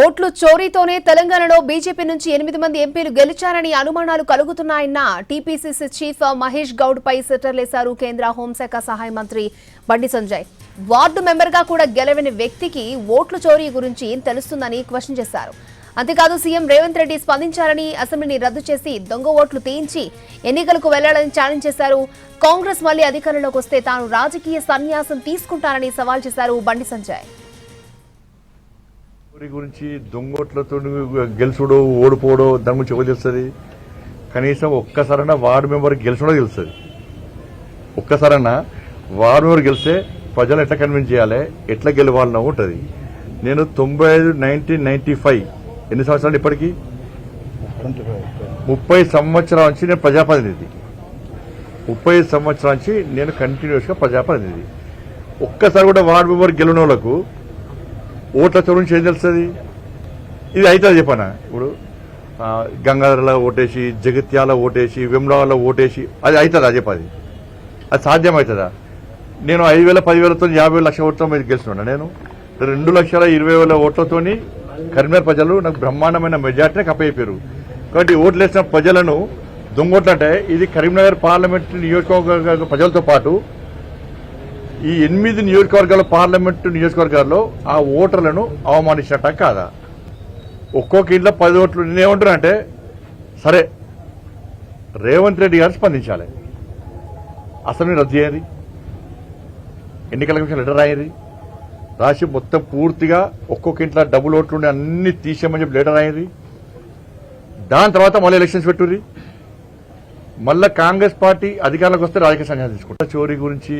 ఓట్లు చోరీతోనే తెలంగాణలో బీజేపీ నుంచి ఎనిమిది మంది ఎంపీలు గెలిచారని అనుమానాలు కలుగుతున్నాయన్న టీపీసీసీ చీఫ్ మహేష్ గౌడ్ పై సెటర్లేశారు కేంద్ర హోంశాఖ సహాయ మంత్రి బండి సంజయ్. వార్డు మెంబర్గా కూడా గెలవని వ్యక్తికి ఓట్లు చోరీ గురించి ఏం తెలుస్తుందని క్వశ్చన్ చేశారు. అంతేకాదు సీఎం రేవంత్ రెడ్డి స్పందించారని అసెంబ్లీని రద్దు చేసి దొంగ ఓట్లు తీయించి ఎన్నికలకు వెళ్ళాలని ఛాలెంజ్ చేశారు. కాంగ్రెస్ మళ్ళీ అధికారంలోకి వస్తే తాను రాజకీయ సన్యాసం తీసుకుంటానని సవాల్ చేశారు బండి సంజయ్. ఊరి గురించి దొంగోట్లతో గెలుచుడో ఓడిపోవడో దాని గురించి ఎవరు తెలుస్తుంది? కనీసం ఒక్కసారైనా వార్డు మెంబర్ గెలిచడో తెలుస్తుంది. ఒక్కసారైనా వార్డు మెంబర్ గెలిస్తే ప్రజలు ఎట్లా కన్విన్స్ చేయాలి? ఎట్లా గెలవాలనో ఉంటుంది. నేను తొంభై ఐదు నైన్టీన్ నైన్టీ ఫైవ్ ఎన్ని సంవత్సరాలు ఇప్పటికీ? ముప్పై సంవత్సరాల నుంచి నేను ప్రజాప్రతినిధి. ముప్పై సంవత్సరాల నుంచి నేను కంటిన్యూస్గా ప్రజాప్రతినిధి. ఒక్కసారి కూడా వార్డు మెంబర్ గెలిచిన వాళ్ళకు ఓట్ల గురించి ఏం తెలుస్తుంది? ఇది అవుతుంది చెప్పనా? ఇప్పుడు గంగాధరలో ఓటేసి జగిత్యాల ఓటేసి విమ్లాలో ఓటేసి అది అవుతుందా చెప్పది? అది సాధ్యం అవుతుందా నేను ఐదు వేల పదివేలతో యాభై లక్షల ఓట్లతో మీరు గెలుస్తున్నా. నేను రెండు లక్షల ఇరవై వేల ఓట్లతోని కరీంనగర్ ప్రజలు నాకు బ్రహ్మాండమైన మెజార్టీని కప్పయిపోయారు కాబట్టి ఓట్లు వేసిన ప్రజలను దొంగోట్లు ఇది కరీంనగర్ పార్లమెంట్ నియోజకవర్గ ప్రజలతో పాటు ఈ ఎనిమిది నియోజకవర్గాల పార్లమెంటు నియోజకవర్గాల్లో ఆ ఓటర్లను అవమానించినట్ట కాదా? ఒక్కొక్క ఇంట్లో పది ఓట్లు నేనేమంటున్నా అంటే సరే రేవంత్ రెడ్డి గారు స్పందించాలి. అసెంబ్లీ రద్దు చేయాలి? ఎన్నికల కమిషన్ లెటర్ రాయరి రాసి మొత్తం పూర్తిగా ఒక్కొక్క ఇంట్లో డబుల్ ఓట్లుండి అన్ని తీసేయమని చెప్పి లెటర్ రాయరి దాని తర్వాత మళ్ళీ ఎలక్షన్స్ పెట్టుర్రి? మళ్ళీ కాంగ్రెస్ పార్టీ అధికారంలోకి వస్తే రాజకీయ సన్యాసం తీసుకుంటారు చోరీ గురించి